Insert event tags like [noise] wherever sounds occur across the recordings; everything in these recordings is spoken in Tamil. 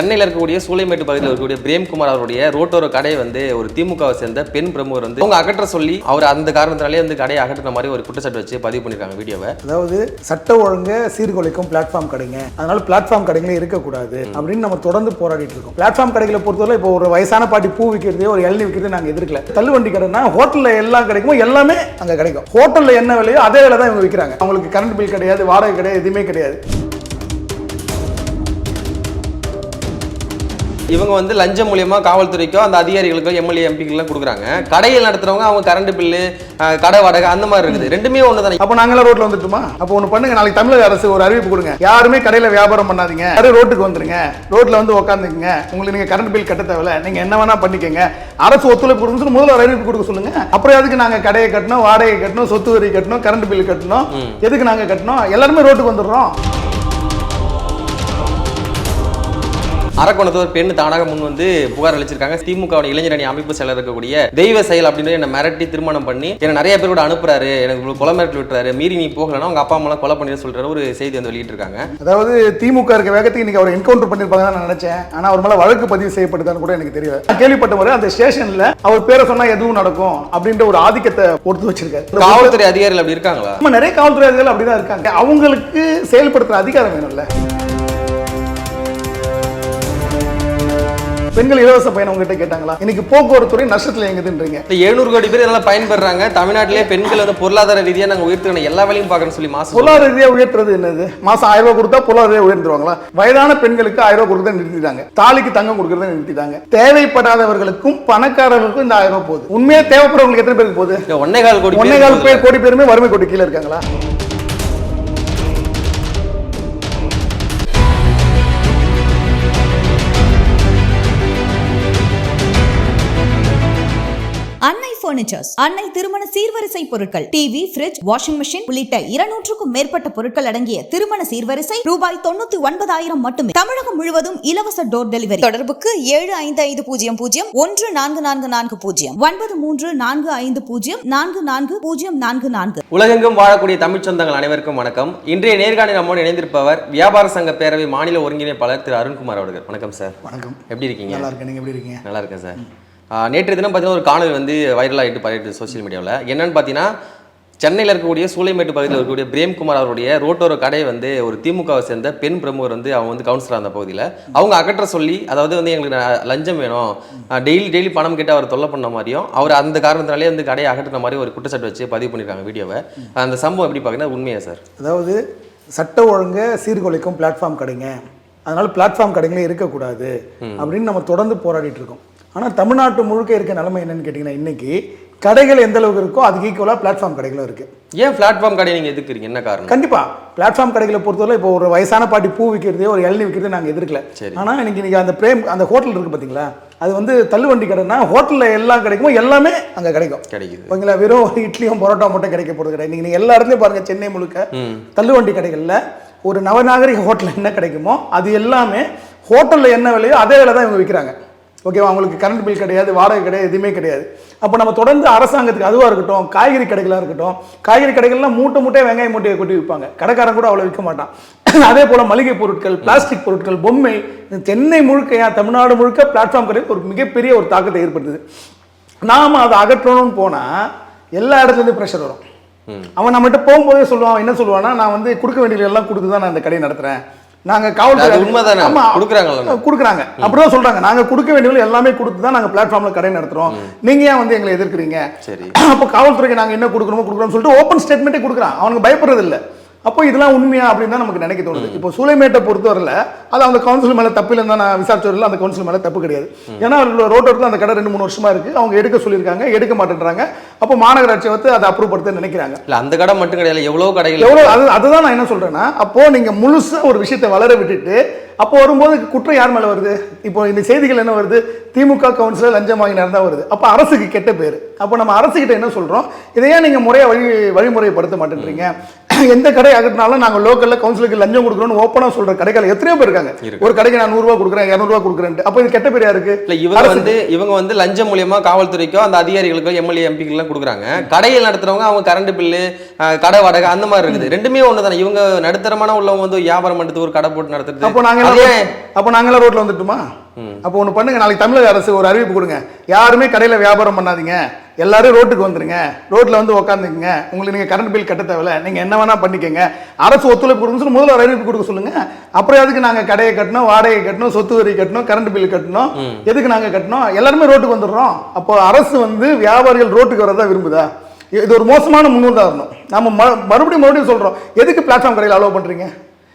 சென்னையில் இருக்கக்கூடிய சூளைமேட்டு பகுதியில் இருக்கக்கூடிய பிரேம்குமார் அவருடைய ரோட்டோர கடை வந்து ஒரு திமுகவை சேர்ந்த பெண் பிரமுகர் வந்து அவங்க அகற்ற சொல்லி அவர் அந்த காரணத்தினாலே வந்து கடையை அகற்றின மாதிரி ஒரு குற்றச்சாட்டு வச்சு பதிவு பண்ணிருக்காங்க வீடியோவை. அதாவது சட்ட ஒழுங்கை சீர்குலைக்கும் பிளாட்ஃபார்ம் கடைங்க. அதனால பிளாட்ஃபார்ம் கடைகளே இருக்கக்கூடாது அப்படின்னு நம்ம தொடர்ந்து போராடிட்டு இருக்கோம். பிளாட்ஃபார்ம் கடைகளை பொறுத்தவரை இப்போ ஒரு வயசான பாட்டி பூ விற்கிறது ஒரு இளநீ விற்கிறது நாங்கள் எதிர்க்கல. தள்ளுவண்டி கடைனா ஹோட்டலில் எல்லாம் கிடைக்கும் எல்லாமே அங்கே கிடைக்கும். ஹோட்டலில் என்ன விலையோ அதே விலை தான் இவங்க விற்கிறாங்க அவங்களுக்கு கரண்ட் பில் கிடையாது வாடகை கிடையாது எதுவுமே கிடையாது. இவங்க வந்து லஞ்சம் மூலியமா காவல்துறைக்கோ அந்த அதிகாரிகளுக்கோ எம்எல்ஏ எம்பிக்கெல்லாம் கொடுக்குறாங்க. கடையில் நடத்துறவங்க அவங்க கரண்ட் பில்லு கடை வாடகை அந்த மாதிரி இருக்குது. ரெண்டுமே ஒன்று தானே அப்போ நாங்களாம் ரோட்ல வந்துட்டுமா? அப்போ ஒன்று பண்ணுங்க நாளைக்கு தமிழக அரசு ஒரு அறிவிப்பு கொடுங்க. யாருமே கடையில் வியாபாரம் பண்ணாதீங்க. யாரும் ரோட்டுக்கு வந்துருங்க. ரோட்ல வந்து உட்காந்துக்குங்க உங்களுக்கு நீங்க கரண்ட் பில் கட்ட தேவையில்ல. நீங்க என்ன வேணா பண்ணிக்கங்க. அரசு ஒத்துழைப்பு கொடுக்கணும் முதல்ல ஒரு அறிவிப்பு கொடுக்க சொல்லுங்க. அப்புறம் எதுக்கு நாங்க கடையை கட்டணும் வாடகை கட்டணும் சொத்து வரி கட்டணும் கரண்ட் பில் கட்டணும்? எதுக்கு நாங்க கட்டணும்? எல்லாருமே ரோட்டுக்கு வந்துடுறோம். அரக்கோணத்தூர் பெண் தானாக முன் வந்து புகார் அளிச்சிருக்காங்க. திமுக இளைஞர் அணி அமைப்பு செயலர் இருக்கக்கூடிய தெய்வ செயல் அப்படின்னு என்ன மிரட்டி திருமணம் பண்ணி என்ன நிறைய பேர் கூட அனுப்புறாரு. எனக்கு கொலை மிரட்டி விட்டுறாரு. மீறி நீ போகலன்னா உங்க அப்பா அம்மா கொலை பண்ணி சொல்றாரு. ஒரு செய்தி வந்து வெளியிட்டு இருக்காங்க அதாவது திமுக இருக்க வேகத்துக்கு இன்னைக்கு அவர் என்கவுண்டர் பண்ணிருப்பாங்கன்னு நான் நினைச்சேன். ஆனா அவர் மேல வழக்கு பதிவு செய்யப்பட்டதான்னு கூட எனக்கு தெரியல. கேள்விப்பட்ட முறை அந்த ஸ்டேஷன்ல அவர் பேரை சொன்னா எதுவும் நடக்கும் அப்படின்ற ஒரு ஆதிக்கத்தை பொறுத்து வச்சிருக்காரு. காவல்துறை அதிகாரிகள் அப்படி இருக்காங்களா? நம்ம நிறைய காவல்துறை அதிகாரிகள் அப்படிதான் இருக்காங்க. அவங்களுக்கு செயல்படுத்துற அதிகாரம் வேணும்ல. பெண்கள் இலவச பயணம் உங்ககிட்ட கேட்டாங்களா? இன்னைக்கு போக்குவரத்து துறை நஷ்டத்துல எங்குதுன்றீங்க இந்த எழுநூறு கோடி பேர் இதெல்லாம் பயன்படுறாங்க. தமிழ்நாட்டிலே பெண்கள் வந்து பொருளாதார ரீதியா நாங்க உயர்த்துக்கணும் எல்லா வேலையும் பார்க்கணும்னு சொல்லி மாசம் பொருளாதார ரீதியா உயர்த்துறது என்னது? மாசம் ஆயிரம் ரூபாய் கொடுத்தா பொருளாதார உயர்ந்துருவாங்களா? வயதான பெண்களுக்கு ஆயிரம் ரூபாய் கொடுத்தா நிறுத்திட்டாங்க. தாலிக்கு தங்கம் கொடுக்கறத நிறுத்திட்டாங்க. தேவைப்படாதவர்களுக்கும் பணக்காரர்களுக்கும் இந்த ஆயிரம் ரூபாய் போகுது. உண்மையா தேவைப்படுறவங்களுக்கு எத்தனை பேருக்கு போகுது? ஒன்னே கால் கோடி ஒன்னே கால் கோடி பேருமே வறுமை கோடி கீழே இருக்காங்களா? பர்னிச்சர்ஸ் அன்னை திருமண சீர்வரிசை பொருட்கள் டிவி ஃபிரிட்ஜ் வாஷிங் மெஷின் உள்ளிட்ட இருநூற்றுக்கும் மேற்பட்ட பொருட்கள் அடங்கிய திருமண சீர்வரிசை ரூபாய் தொண்ணூத்தி ஒன்பதாயிரம் மட்டுமே. தமிழகம் முழுவதும் இலவச டோர் டெலிவரி தொடர்புக்கு ஏழு ஐந்து ஐந்து பூஜ்ஜியம் பூஜ்ஜியம் ஒன்று நான்கு நான்கு நான்கு பூஜ்ஜியம். ஒன்பது மூன்று நான்கு ஐந்து பூஜ்ஜியம் நான்கு நான்கு பூஜ்ஜியம் நான்கு நான்கு. உலகெங்கும் வாழக்கூடிய தமிழ்ச் சொந்தங்கள் அனைவருக்கும் வணக்கம். இன்றைய நேர்காணல் நம்மோடு இணைந்திருப்பவர் வியாபார சங்க பேரவை மாநில ஒருங்கிணைப்பாளர் திரு அருண்குமார் அவர்கள். வணக்கம் சார். வணக்கம். எப்படி இருக்கீங்க? நல்லா இருக்கேன். நீங்க எப்படி இருக்கீங்க? நல்லா இருக்கேன் சார். நேற்று தினம் பார்த்தீங்கன்னா ஒரு காணொலி வந்து வைரல் ஆகிட்டு பரவிட்டு சோஷியல் மீடியாவில் என்னன்னு பார்த்தீங்கன்னா சென்னையில் இருக்கக்கூடிய சூளைமேட்டு பகுதியில் இருக்கக்கூடிய பிரேம்குமார் அவருடைய ரோட்டோர கடை வந்து ஒரு திமுகவை சேர்ந்த பெண் பிரமுகர் வந்து அவங்க வந்து கவுன்சிலர் அந்த பகுதியில். அவங்க அகற்ற சொல்லி அதாவது வந்து எங்களுக்கு லஞ்சம் வேணும். டெய்லி டெய்லி பணம் கேட்டு அவர் தொல்லை பண்ண மாதிரியும் அவர் அந்த காரணத்தினாலே வந்து கடையை அகற்றின மாதிரி ஒரு குற்றச்சாட்டு வச்சு பதிவு பண்ணியிருக்காங்க வீடியோவை. அந்த சம்பவம் எப்படி பார்க்குறீங்கன்னா உண்மையா சார்? அதாவது சட்ட ஒழுங்கை சீர்குலைக்கும் பிளாட்ஃபார்ம் கடைங்க. அதனால பிளாட்ஃபார்ம் கடைங்களே இருக்கக்கூடாது. அப்படின்னு நம்ம தொடர்ந்து போராடிட்டு இருக்கோம். ஆனால் தமிழ்நாட்டு முழுக்க இருக்க நிலைமை என்னன்னு கேட்டிங்கன்னா இன்னைக்கு கடைகள் எந்த அளவுக்கு இருக்கோ அதுக்கு ஈக்குவலாக பிளாட்ஃபார்ம் கடைகளும் இருக்கு. ஏன் பிளாட்ஃபார்ம் கடை நீங்கள் எதுக்குறீங்க என்ன காரணம்? கண்டிப்பா. பிளாட்ஃபார்ம் கடைகளை பொறுத்தவரை இப்போ ஒரு வயசான பாட்டி பூ விற்கிறது ஒரு இளநீ விற்கிறது நாங்கள் எதிர்க்கல. ஆனால் இன்னைக்கு இன்னைக்கு அந்த பிரேம் அந்த ஹோட்டல் இருக்கு பார்த்தீங்களா அது வந்து தள்ளுவண்டி கடைனா ஹோட்டலில் எல்லாம் கிடைக்குமோ எல்லாமே அங்கே கிடைக்கும். கிடைக்குது. ஓகேங்களா? வெறும் இட்லியும் பரோட்டா மட்டும் கிடைக்க போகிறது கிடையாது. நீங்கள் எல்லா இடத்துலையும் பாருங்க சென்னை முழுக்க தள்ளுவண்டி கடைகளில் ஒரு நவநாகரிக ஹோட்டலில் என்ன கிடைக்குமோ அது எல்லாமே ஹோட்டலில் என்ன விலையோ அதே விலை தான் இவங்க விற்கிறாங்க ஓகேவா? அவங்களுக்கு கரண்ட் பில் கிடையாது வாடகை கிடையாது எதுவுமே கிடையாது. அப்போ நம்ம தொடர்ந்து அரசாங்கத்துக்கு அதுவாக இருக்கட்டும் காய்கறி கடைகளாக இருக்கட்டும் காய்கறி கடைகள்லாம் மூட்டை மூட்டையை வெங்காயம் மூட்டையை கொட்டி விற்பாங்க. கடைக்காரன் கூட அவ்வளோ விற்க மாட்டான். [clears throat] அதே போல் மளிகை பொருட்கள் பிளாஸ்டிக் பொருட்கள் பொம்மை சென்னை முழுக்க தமிழ்நாடு முழுக்க பிளாட்ஃபார்ம் கடை ஒரு மிகப்பெரிய ஒரு தாக்கத்தை ஏற்படுத்துது. நாம் அதை அகற்றணும்னு போனால் எல்லா இடத்துலேருந்து ப்ரெஷர் வரும். அவன் நம்மகிட்ட போகும்போதே சொல்லுவான் என்ன சொல்லுவான்னா நான் வந்து கொடுக்க வேண்டியது எல்லாம் கொடுத்து தான் நான் இந்த கடையை நடத்துறேன். நாங்க காவல்துறை உண்மைதானே? ஆமா. கொடுக்குறாங்கல்ல? கொடுக்குறாங்க. அப்படிதான் சொல்றாங்க. நாங்க கொடுக்க வேண்டியது எல்லாமே கொடுத்து தான் நாங்க பிளாட்ஃபார்ம்ல கடை நடத்துறோம். நீங்க ஏன் வந்து எங்களை எதிர்க்கிறீங்க? சரி. அப்போ காவல்துறைக்கு நாங்க என்ன கொடுக்கணுமோ கொடுக்குறோம்னு சொல்லிட்டு ஓப்பன் ஸ்டேட்மெண்ட்டே கொடுக்குறான். அவனுக்கு பயப்படுறது இல்ல. அப்போ இதெல்லாம் உண்மையா அப்படின்னு தான் நமக்கு நினைக்க தோணுது. இப்போ சூளைமேட்டை பொறுத்தவரையில் அது அந்த கவுன்சில் மேல தப்பு இல்லைன்னு நான் விசாரிச்சவரில் அந்த கவுன்சில் மேல தப்பு கிடையாது. ஏன்னா ரோட்டோரத்தில் அந்த கடை ரெண்டு மூணு வருஷமா இருக்கு. அவங்க எடுக்க சொல்லியிருக்காங்க எடுக்க மாட்டேன்றாங்க. அப்போ மாநகராட்சி வந்து அதை அப்ரூவ் படுத்த நினைக்கிறாங்க. இல்ல அந்த கடை மட்டும் கிடையாது எவ்வளவு கடைகள் எவ்வளவு அது அதுதான் நான் என்ன சொல்றேன்னா அப்போ நீங்க முழுசா ஒரு விஷயத்தை வளர விட்டுட்டு அப்போ வரும்போது குற்றம் யார் மேல வருது? இப்போ இந்த செய்திகள் என்ன வருது? திமுக கவுன்சிலர் லஞ்சம் வாங்கினார் தான் வருது. அப்போ அரசுக்கு கெட்ட பேர். அப்போ நம்ம அரசுகிட்ட என்ன சொல்றோம்? இதையே நீங்க முறையா வழி வழிமுறைப்படுத்த மாட்டேன்றீங்க. [laughs] எந்த கடை அகட்டினாலும் நாங்கள் லோக்கலில் கவுன்சிலுக்கு லஞ்சம் கொடுக்குறோம்னு ஓப்பனாக சொல்கிற கடைகள் எத்தனையோ பேர் இருக்காங்க. இருக்கு. ஒரு கடைக்கு நான் நூறுரூவா கொடுக்குறேன் இரநூறுவா கொடுக்குறேன்ட்டு. அப்போ இது கெட்ட பேர் யாருக்கு இல்ல இவங்க வந்து இவங்க வந்து லஞ்சம் மூலியமா காவல்துறைக்கோ அந்த அதிகாரிகளுக்கோ எம்எல்ஏ எம்பிக்கு எல்லாம் கொடுக்குறாங்க. கடையில் நடத்துறவங்க அவங்க கரண்ட் பில்லு கடை வாடகை அந்த மாதிரி இருக்குது. ரெண்டுமே ஒண்ணு தானே இவங்க நடுத்தரமான உள்ளவங்க வந்து வியாபாரம் பண்றது ஒரு கடை போட்டு நடத்துறது. அப்போ நாங்கள் அப்போ நாங்களாம் ரோட்டில் வந்துட்டுமா? அப்போ ஒன்று பண்ணுங்க. நாளைக்கு தமிழக அரசு ஒரு அறிவிப்பு கொடுங்க. யாருமே கடையில் வியாபாரம் பண்ணாதீங்க. எல்லாரும் ரோட்டுக்கு வந்துருங்க. ரோட்டில் வந்து உட்காந்துக்குங்க உங்களுக்கு நீங்கள் கரண்ட் பில் கட்ட தேவையில்ல. நீங்கள் என்ன வேணால் பண்ணிக்கங்க. அரசு ஒத்துழைப்பு கொடுங்க சொல்லி முதல்ல அறிவிப்பு கொடுக்க சொல்லுங்க. அப்புறம் எதுக்கு நாங்கள் கடையை கட்டணும் வாடகை கட்டணும் சொத்து வரி கட்டணும் கரண்ட் பில் கட்டணும்? எதுக்கு நாங்கள் கட்டணும்? எல்லாருமே ரோட்டுக்கு வந்துடுறோம். அப்போ அரசு வந்து வியாபாரிகள் ரோட்டுக்கு வரதா விரும்புதா? இது ஒரு மோசமான முன்னுதாரணம். நம்ம மறுபடியும் மறுபடியும் சொல்கிறோம் எதுக்கு பிளாட்ஃபார்ம் கடையில் அலோவ் பண்ணுறீங்க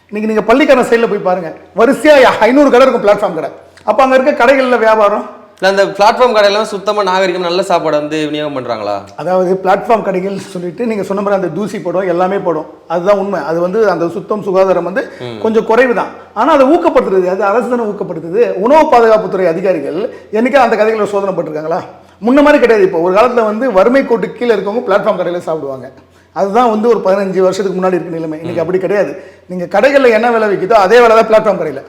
இன்னைக்கு நீங்கள் பள்ளிக்காரன் சைடில் போய் பாருங்க. வரிசையாக ஐநூறு கடை இருக்கும் பிளாட்ஃபார்ம் கடை. அப்போ அங்கே இருக்க கடைகளில் வியாபாரம்? இல்ல அந்த பிளாட்ஃபார்ம் கடையெல்லாம் சுத்தமா நாகரிகம் நல்ல சாப்பாடு வந்து விநியோகம் பண்றாங்களா? அதாவது பிளாட்ஃபார்ம் கடைகள் சொல்லிட்டு நீங்கள் சொன்ன மாதிரி அந்த தூசி படம் எல்லாமே படும். அதுதான் உண்மை. அது வந்து அந்த சுத்தம் சுகாதாரம் வந்து கொஞ்சம் குறைவு தான் ஆனால் அதை ஊக்கப்படுத்துறது அது அரசு தானே ஊக்கப்படுத்துது. உணவு பாதுகாப்புத்துறை அதிகாரிகள் என்னைக்கா அந்த கடைகளில் சோதனை பட்டிருக்காங்களா? முன்ன மாதிரி கிடையாது இப்போ. ஒரு காலத்தில் வந்து வறுமை கோட்டு கீழே இருக்கவங்க பிளாட்ஃபார்ம் கடையில் சாப்பிடுவாங்க. அதுதான் வந்து ஒரு பதினஞ்சு வருஷத்துக்கு முன்னாடி இருக்க நிலைமை. இன்னைக்கு அப்படி கிடையாது. நீங்கள் கடைகளில் என்ன விலை விற்கிதோ அதே விலை தான் பிளாட்ஃபார்ம் கடையில்.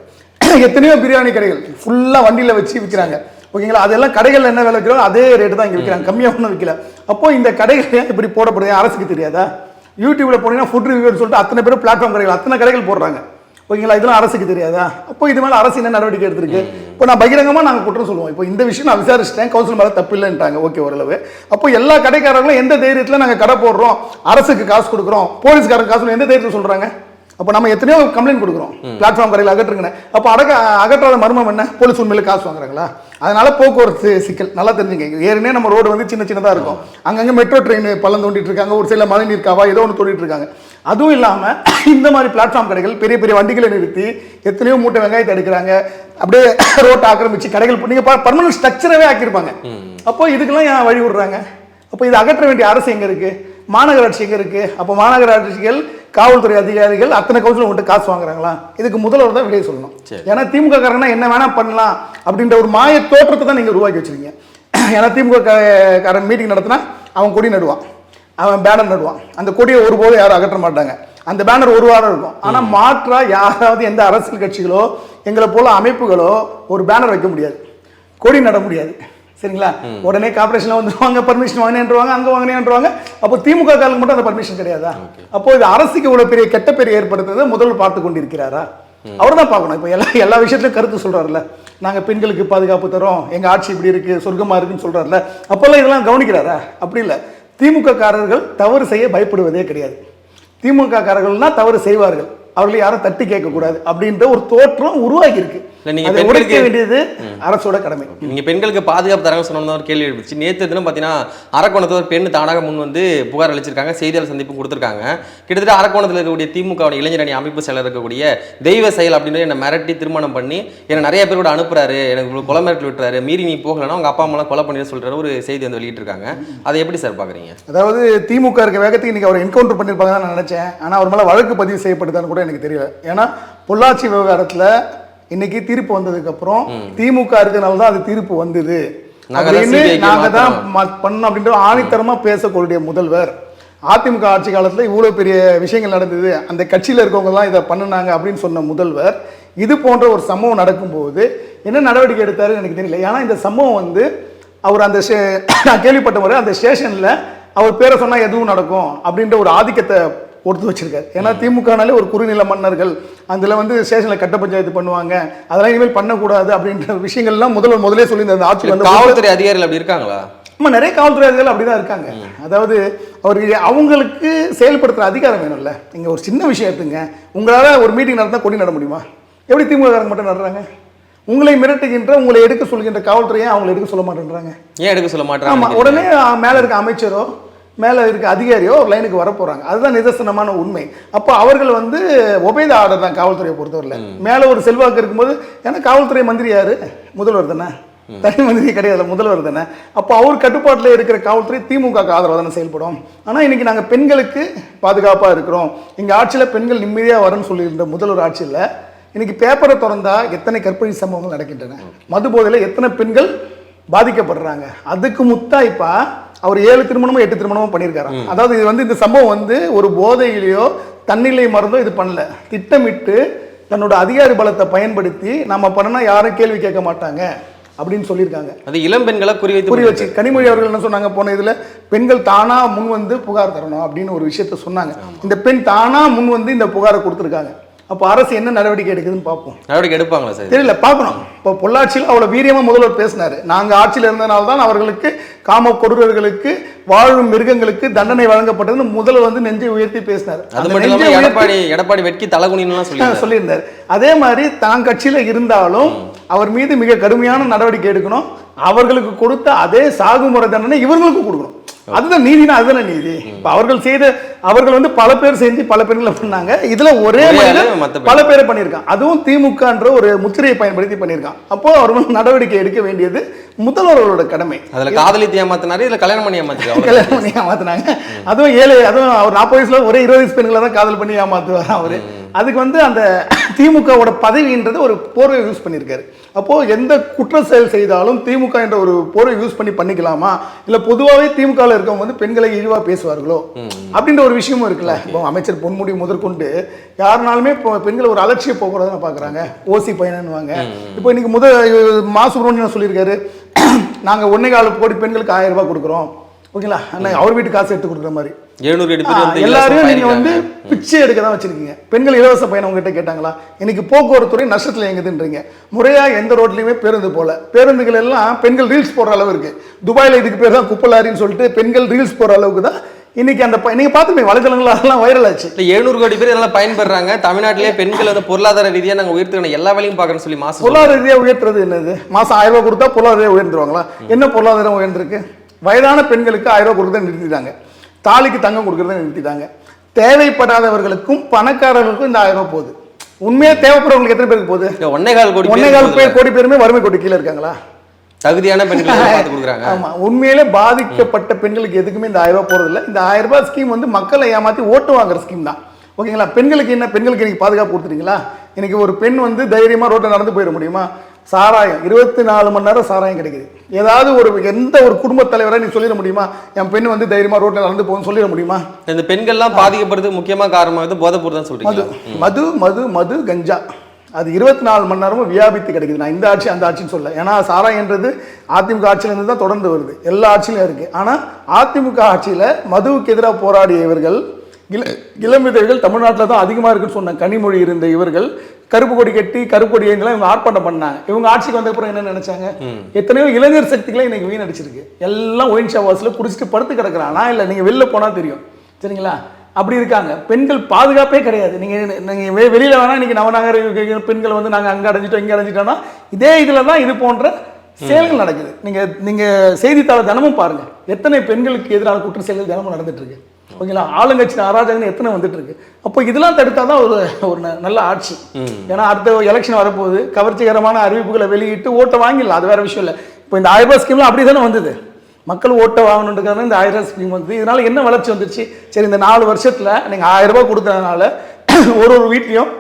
எத்தனையோ பிரியாணி கடைகள் ஃபுல்லாக வண்டியில் வச்சு விற்கிறாங்க ஓகேங்களா? அதெல்லாம் கடைகளில் என்ன விலை விற்கிறோம்? அதே ரேட்டு தான் இங்கே விற்கிறாங்க. கம்மியாக ஒன்றும் விற்கல அப்போ இந்த கடைகள் ஏன் இப்படி போடப்படுது? அரசுக்கு தெரியாதா? யூடியூப்ல போனீங்கன்னா ஃபுட் ரிவ்யூன்னு சொல்லிட்டு அத்தனை பேர் பிளாட்ஃபார்ம் கடைகள் அத்தனை கடைகள் போடுறாங்க. ஓகேங்களா? இதெல்லாம் அரசுக்கு தெரியாதா? அப்போ இது மேலே அரசு என்ன நடவடிக்கை எடுத்திருக்கு? இப்போ நான் பகிரங்கமாக நாங்கள் குற்றம் சொல்லுவோம். இப்போ இந்த விஷயம் நான் விசாரிச்சிட்டேன். கவுன்சில் மேலே தப்பு இல்லைன்ட்டாங்க. ஓகே ஓரளவு. அப்போ எல்லா கடைக்காரங்களும் எந்த தைரியத்தில் நாங்கள் கடை போடுறோம்? அரசுக்கு காசு கொடுக்குறோம். போலீஸ்காரங்க காசு எந்த தைரியத்தில் சொல்கிறாங்க அப்போ நம்ம எத்தனையோ கம்ப்ளைண்ட் கொடுக்குறோம். பிளாட்ஃபார்ம் கடையில் அகற்றுங்கன்னு. அப்போ அடக்க அகற்றாத மர்மம் என்ன? போலீஸ் உண்மையில காசு வாங்குறாங்களா? அதனால போக்குவரத்து சிக்கல். நல்லா தெரிஞ்சுங்க. ஏற்கனவே நம்ம ரோடு வந்து சின்ன சின்னதாக இருக்கும். அங்கங்கே மெட்ரோ ட்ரெயின் பள்ளம் தோண்டிட்டு இருக்காங்க. ஒரு சில மழை நீர் காவா ஏதோ ஒன்று தோண்டிட்டு இருக்காங்க. அதுவும் இல்லாமல் [clears throat] இந்த மாதிரி பிளாட்ஃபார்ம் கடைகள் பெரிய பெரிய வண்டிகளை நிறுத்தி எத்தனையோ மூட்டை வெங்காயத்தை எடுக்கிறாங்க. அப்படியே [clears throat] ரோட்டை ஆக்கிரமிச்சு கடைகள் நீங்கள் பர்மனன்ட் ஸ்ட்ரக்சரவே ஆக்கியிருப்பாங்க. அப்போ இதுக்கெல்லாம் ஏன் வழி விடுறாங்க அப்போ இது அகற்ற வேண்டிய அரசு எங்கே இருக்கு? மாநகராட்சி எங்கே இருக்கு? அப்போ மாநகராட்சிகள் காவல்துறை அதிகாரிகள் அத்தனை கவுன்சில் உங்கள்கிட்ட காசு வாங்குறாங்களா? இதுக்கு முதல்வர் தான் விடையை சொல்லணும். ஏன்னா திமுக காரனா என்ன வேணா பண்ணலாம் அப்படின்ற ஒரு மாய தோற்றத்தை தான் நீங்கள் உருவாக்கி வச்சிருக்கீங்க. [clears throat] ஏன்னா திமுக காரன் மீட்டிங் நடத்தினா அவன் கொடி நடுவான். அவன் பேனர் நடுவான். அந்த கொடியை ஒருபோதும் யாரும் அகற்ற மாட்டாங்க. அந்த பேனர் ஒரு வாரம் இருக்கும். ஆனா மாற்றா யாராவது எந்த அரசியல் கட்சிகளோ எங்களை போல அமைப்புகளோ ஒரு பேனர் வைக்க முடியாது. கொடி நட முடியாது. சரிங்களா? உடனே கார்பரேஷன்ல வந்துருவாங்க பர்மிஷன் வாங்கினேன்றுவாங்க அங்க வாங்கினேன்றுவாங்க. அப்போ திமுக காலுக்கு மட்டும் அந்த பர்மிஷன் கிடையாதா? அப்போ இது அரசுக்கு இவ்வளவு பெரிய கெட்ட பெரிய ஏற்படுத்துறதை முதல்வர் பார்த்து கொண்டிருக்கிறாரா? அவர் தான் பார்க்கணும். இப்போ எல்லா எல்லா விஷயத்துலையும் கருத்து சொல்றாருல்ல. நாங்க பெண்களுக்கு பாதுகாப்பு தரோம் எங்க ஆட்சி இப்படி இருக்கு சொர்க்கமா இருக்குன்னு சொல்றாருல்ல. அப்போல்லாம் இதெல்லாம் கவனிக்கிறாரா? அப்படி இல்லை. திமுக காரர்கள் தவறு செய்ய பயப்படுவதே கிடையாது. திமுக காரர்கள்னா தவறு செய்வார்கள். அவர்களை யாரும் தட்டி கேட்கக்கூடாது அப்படின்ற ஒரு தோற்றம் உருவாகி இருக்கு இல்ல, நீங்க அதை உடைக்க வேண்டியது அரசோட கடமை. நீங்க பெண்களுக்கு பாதுகாப்பு தராங்க சொன்னோம்னு ஒரு கேள்வி எழுப்பிச்சு. நேற்று தினம் பார்த்தீங்கன்னா அரக்கோணத்தில் ஒரு பெண் தானாக முன் வந்து புகார் அளிச்சிருக்காங்க செய்தியாளர் சந்திப்பு கொடுத்துருக்காங்க. கிட்டத்தட்ட அரக்கோணத்தில் இருக்கக்கூடிய திமுக இளைஞர் அணி அமைப்பு செயலர் இருக்கக்கூடிய தெய்வ செயல் அப்படின்னு என்னை மிரட்டி திருமணம் பண்ணி என்னை நிறைய பேர் கூட அனுப்புறாரு எனக்கு கொலை மிரட்டல் விட்டுறாரு மீறி நீ போகலைன்னா உங்க அப்பா அம்மாலாம் கொலை பண்ணி சொல்றாரு ஒரு செய்தி வந்து வெளியிட்டிருக்காங்க. அதை எப்படி சார் பாக்குறீங்க? அதாவது திமுக இருக்க வேகத்துக்கு இன்னைக்கு அவர் என்கவுண்டர் பண்ணியிருப்பாங்க நான் நினைச்சேன். ஆனா அவர் மேல வழக்கு பதிவு செய்யப்படுதான்னு கூட எனக்கு தெரியல. ஏன்னா பொள்ளாச்சி விவகாரத்துல இன்னைக்கு தீர்ப்பு வந்ததுக்கு அப்புறம் திமுக இருக்கனால தான் அது தீர்ப்பு வந்தது. அப்படின்னு CBI க்கு நாங்க தான் பண்ணோம் அப்படின்ற ஆணித்தரமா பேசக்கூடிய முதல்வர். அதிமுக ஆட்சி காலத்துல இவ்வளவு பெரிய விஷயங்கள் நடந்தது. அந்த கட்சியில இருக்கவங்க தான் இதை பண்ணுனாங்க அப்படின்னு சொன்ன முதல்வர். இது போன்ற ஒரு சம்பவம் நடக்கும்போது என்ன நடவடிக்கை எடுத்தாருன்னு எனக்கு தெரியல. ஏன்னா இந்த சம்பவம் வந்து அவர் அந்த நான் கேள்விப்பட்ட முறை அந்த ஸ்டேஷன்ல அவர் பேரை சொன்னா எதுவும் நடக்கும் அப்படின்ற ஒரு ஆதிக்கத்தை கொடுத்து வச்சிருக்காரு. ஏன்னா திமுகனாலே ஒரு குறுநில மன்னர்கள். அதில் வந்து ஸ்டேஷனில் கட்ட பஞ்சாயத்து பண்ணுவாங்க. அதெல்லாம் இனிமேல் பண்ணக்கூடாது அப்படின்ற விஷயங்கள்லாம் முதல்வர் முதலே சொல்லியிருந்தார். அந்த ஆட்சி வந்து காவல்துறை அதிகாரிகள் அப்படி இருக்காங்களா? ஆமா நிறைய காவல்துறை அதிகாரிகள் அப்படிதான் இருக்காங்க. அதாவது அவருக்கு அவங்களுக்கு செயல்படுத்துற அதிகாரம் வேணும்ல. நீங்க ஒரு சின்ன விஷயம் எடுத்துங்க. உங்களால ஒரு மீட்டிங் நடந்தா கொடி நட முடியுமா? எப்படி திமுக காரங்க மட்டும் நடுறாங்க? உங்களை மிரட்டுகின்ற உங்களை எடுக்க சொல்கின்ற காவல்துறையை அவங்களை எடுக்க சொல்ல மாட்டேன்றாங்க. ஏன் எடுக்க சொல்ல ஆமா மாட்டாங்க உடனே மேல இருக்க அமைச்சரோ மேல இருக்க அதிகாரியோ ஒரு லைனுக்கு வர போறாங்க. அதுதான் நிதர்சனமான உண்மை. அப்போ அவர்கள் வந்து ஒபேத ஆர்டர் தான் காவல்துறையை பொறுத்தவரையில். மேல ஒரு செல்வாக்கு இருக்கும்போது ஏன்னா காவல்துறை மந்திரி யாரு? முதல்வர் தானே? தனி மந்திரி கிடையாது முதல்வர் தானே? அப்போ அவர் கட்டுப்பாட்டில் இருக்கிற காவல்துறை திமுக ஆதரவாக தானே செயல்படும். ஆனால் இன்னைக்கு நாங்கள் பெண்களுக்கு பாதுகாப்பாக இருக்கிறோம். எங்கள் ஆட்சியில் பெண்கள் நிம்மதியாக வரணும்னு சொல்லியிருந்த முதல்வர் ஆட்சியில் இன்னைக்கு பேப்பரை திறந்தா எத்தனை கற்பழி சம்பவங்கள் நடக்கின்றன? மது போதையில் எத்தனை பெண்கள் பாதிக்கப்படுறாங்க? அதுக்கு முத்தாய்ப்பா அவர் ஏழு திருமணமோ எட்டு திருமணமோ பண்ணியிருக்காரு அதாவது இது வந்து இந்த சம்பவம் வந்து ஒரு போதையிலையோ தண்ணிலை மருந்தோ இது பண்ணல. திட்டமிட்டு தன்னோட அதிகாரி பலத்தை பயன்படுத்தி நம்ம பண்ணனா யாரும் கேள்வி கேட்க மாட்டாங்க அப்படின்னு சொல்லியிருக்காங்க. அது இளம் பெண்களை குறிவைத்து புரிய வச்சு கனிமொழி அவர்கள் என்ன சொன்னாங்க போன இதுல பெண்கள் தானா முன் வந்து புகார் தரணும் அப்படின்னு ஒரு விஷயத்த சொன்னாங்க. இந்த பெண் தானா முன் வந்து இந்த புகாரை கொடுத்துருக்காங்க. அப்போ அரசு என்ன நடவடிக்கை எடுக்குதுன்னு பார்ப்போம். நடவடிக்கை எடுப்பாங்களா சார்? தெரியல பார்க்கணும். இப்போ பொள்ளாச்சியில் அவ்வளோ வீரியமா முதல்வர் பேசினாரு. நாங்க ஆட்சியில் இருந்தனால தான் அவர்களுக்கு காம கொடூரர்களுக்கு வாழும் மிருகங்களுக்கு தண்டனை வழங்கப்பட்டதுன்னு முதல்வர் வந்து நெஞ்சை உயர்த்தி பேசினார். அது மட்டும் நெஞ்சை இல்லாம உயர்த்தி எடப்பாடி எடப்பாடி வெட்கி தலகுனின்லாம் சொல்லி சொல்லியிருந்தார். அதே மாதிரி தான் கட்சியில இருந்தாலும் அவர் மீது மிக கடுமையான நடவடிக்கை எடுக்கணும். அவர்களுக்கு கொடுத்த அதே சாகுமுறை தண்டனை இவர்களுக்கு கொடுக்கணும். அதுதான் நீதினா அதுதானே நீதி. இப்ப அவர்கள் செய்த அவர்கள் வந்து பல பேர் செஞ்சு பல பெண்களை பண்ணாங்க. இதுல ஒரே பேர். பல பேரை பண்ணியிருக்கான். அதுவும் திமுகன்ற ஒரு முத்திரையை பயன்படுத்தி பண்ணியிருக்கான். அப்போ அவர்கள் நடவடிக்கை எடுக்க வேண்டியது முதல்வர்களோட கடமை. அதுல காதலித்து ஏமாத்தினாரு இதுல கல்யாணம் பண்ணி ஏமாத்திருக்காங்க கல்யாணம் பண்ணி ஏமாத்துனாங்க. அதுவும் ஏழு அதுவும் அவர் நாற்பது வயசுல ஒரே இருபது வயசு பெண்களை தான் காதல் பண்ணி ஏமாத்துவார் அவரு. அதுக்கு வந்து அந்த திமுகவோட பதவின்றது ஒரு போர்வை யூஸ் பண்ணியிருக்காரு. அப்போ எந்த குற்ற செயல் செய்தாலும் திமுக என்ற ஒரு போர்வை யூஸ் பண்ணி பண்ணிக்கலாமா? இல்ல பொதுவாகவே திமுகவில் இருக்கவங்க வந்து பெண்களை இழிவா பேசுவார்களோ? அப்படின்ற ஒரு விஷயமும் இருக்குல்ல. இப்போ அமைச்சர் பொன்முடி முதற்கொண்டு யாருனாலுமே இப்போ பெண்களை ஒரு அலட்சிய போக்குவரத்து பாக்குறாங்க ஓசி பையனுவாங்க இப்போ இன்னைக்கு முத மா சுப்பிரமணியன் சொல்லியிருக்காரு [clears throat] நாங்க ஒன்னே கால கோடி பெண்களுக்கு ஆயிரம் ரூபாய் கொடுக்குறோம். ஓகேங்களா? அண்ணா அவர் வீட்டு காசு எடுத்து கொடுக்குற மாதிரி. எழுநூறு வந்து எல்லாரையும் இலவசமா நீங்க வந்து. பிச்சை எடுக்க தான் வச்சிருக்கீங்க. பெண்கள் இலவச பயணம் உங்ககிட்ட கேட்டாங்களா? இன்னைக்கு போக்குவரத்து துறை நஷ்டத்துல எங்குதுன்றீங்க முறையா எந்த ரோட்லயுமே பேருந்து போல. பேருந்துகள் எல்லாம் பெண்கள் ரீல்ஸ் போடுற அளவு இருக்கு. துபாயில இதுக்கு பேர் தான் குப்பலாரின்னு சொல்லிட்டு பெண்கள் ரீல்ஸ் போடுற அளவுக்கு தான் இன்னைக்கு அந்த நீங்க பார்த்துப்பீங்க வலைதளங்கள் அதெல்லாம் வைரல் ஆச்சு. இல்ல எழுநூறு கோடி பேர் இதெல்லாம் பயன்பெறாங்க தமிழ்நாட்டிலேயே பெண்கள் வந்து பொருளாதார ரீதியா நாங்க உயர்த்துக்கணும். எல்லா வேலையும் பார்க்கணும்னு சொல்லி மாசம் பொருளாதார ரீதியாக உயர்த்துறது என்னது? மாசம் ஆயிரம் ரூபாய் கொடுத்தா பொருளாதார உயர்ந்துருவாங்களா? என்ன பொருளாதாரம் உயர்ந்திருக்கு? வயதான பெண்களுக்கு ஆயிரம் ரூபாய் கொடுக்கறத நிறுத்திட்டாங்க. தாலிக்கு தங்கம் கொடுக்கறத நிறுத்திட்டாங்க. தேவைப்படாதவர்களுக்கும் பணக்காரர்களுக்கும் இந்த ஆயிரம் ரூபாய் போகுது. உண்மையா தேவைப்படுறவங்களுக்கு எத்தனை பேருக்கு போகுது? ஒன்னே கால் கோடி ஒன்னே கால் கோடி பேருமே வறுமை கோடி கீழே இருக்காங்களா? தகுதியான பெண்களை பார்த்து கொடுக்குறாங்க? [laughs] ஆமா. உண்மையிலே பாதிக்கப்பட்ட பெண்களுக்கு எதுக்குமே இந்த ஆயிரம் ரூபாய் போறது இல்ல இந்த ஆயிரம் ரூபாய் ஸ்கீம் வந்து மக்களை ஏமாத்தி ஓட்டு வாங்குற ஸ்கீம் தான். ஓகேங்களா? பெண்களுக்கு என்ன? பெண்களுக்கு இன்னைக்கு பாதுகாப்பு கொடுத்துட்டீங்களா? இன்னைக்கு ஒரு பெண் வந்து தைரியமா ரோட்ல நடந்து போயிட முடியுமா? சாராயம். இருபத்தி நாலு மணி நேரம் சாராயம் கிடைக்குது. ஏதாவது ஒரு எந்த ஒரு குடும்பத் தலைவரை நீ சொல்லிட முடியுமா? என் பெண் வந்து தைரியமா ரோட்ல நடந்து போகும்னு சொல்லிட முடியுமா? இந்த பெண்கள்லாம் பாதிக்கப்படுறதுக்கு முக்கியமா காரணமாக போதைப்பொருள் தான் மது சொல்றீங்க மது மது மது கஞ்சா. அது இருபத்தி நாலு மணி நேரமும் வியாபித்து கிடைக்குது. நான் இந்த ஆட்சி அந்த ஆட்சின்னு சொல்ல ஏன்னா சாராயன்றது அதிமுக ஆட்சியிலேருந்து தான் தொடர்ந்து வருது. எல்லா ஆட்சியிலும் இருக்கு. ஆனால் அதிமுக ஆட்சியில் மதுவுக்கு எதிராக போராடிய இவர்கள் இள இளம்பிதழ்கள் தமிழ்நாட்டில் தான் அதிகமாக இருக்குன்னு சொன்ன கனிமொழி இருந்த இவர்கள் கருப்பு கொடி கட்டி கருப்பு கொடி ஏந்தெல்லாம் இவங்க ஆர்ப்பாட்டம் பண்ணாங்க. இவங்க ஆட்சிக்கு வந்த அப்புறம் என்ன நினைச்சாங்க? எத்தனையோ இளைஞர் சக்திகளை இன்னைக்கு வீணடிச்சிருக்கு. எல்லாம் ஒயின் ஷாவாஸில் குடிச்சிட்டு படுத்து கிடக்குறானா. இல்லை நீங்கள் வெளில போனால் தெரியும். சரிங்களா? அப்படி இருக்காங்க. பெண்கள் பாதுகாப்பே கிடையாது. நீங்க நீங்க வெ- வெளியில வேணா இன்னைக்கு நவநகர பெண்கள் வந்து நாங்க அங்க அடைஞ்சிட்டோம் இங்க அடைஞ்சிட்டோம்னா இதே இதுல தான் இது போன்ற செயல்கள் நடக்குது. நீங்க நீங்க செய்தித்தாள தினமும் பாருங்க. எத்தனை பெண்களுக்கு எதிரான குற்ற செயல்கள் தினமும் நடந்துட்டு இருக்கு? ஓகேங்களா? ஆளுங்கட்சி அராஜகம்னு எத்தனை வந்துட்டு இருக்கு அப்போ இதெல்லாம் தடுத்தாதான் ஒரு ஒரு ந- நல்ல ஆட்சி. ஏன்னா அடுத்த எலெக்ஷன் வரப்போகுது. கவர்ச்சிகரமான அறிவிப்புகளை வெளியிட்டு ஓட்டை வாங்கிடலாம். அது வேற விஷயம் இல்லை. இப்போ இந்த ஆயிரம் ரூபாய் ஸ்கீம்ல அப்படி தானே வந்தது. மக்கள் ஓட்டை வாங்கணுன்றதுக்காக இந்த ஆயிரம் ரூபாய் ஸ்கீம் வந்து இதனால என்ன வளர்ச்சி வந்துச்சு சரி இந்த நாலு வருஷத்துல நீங்க ஆயிரம் ரூபாய் கொடுத்ததுனால ஒரு ஒரு வீட்லயும்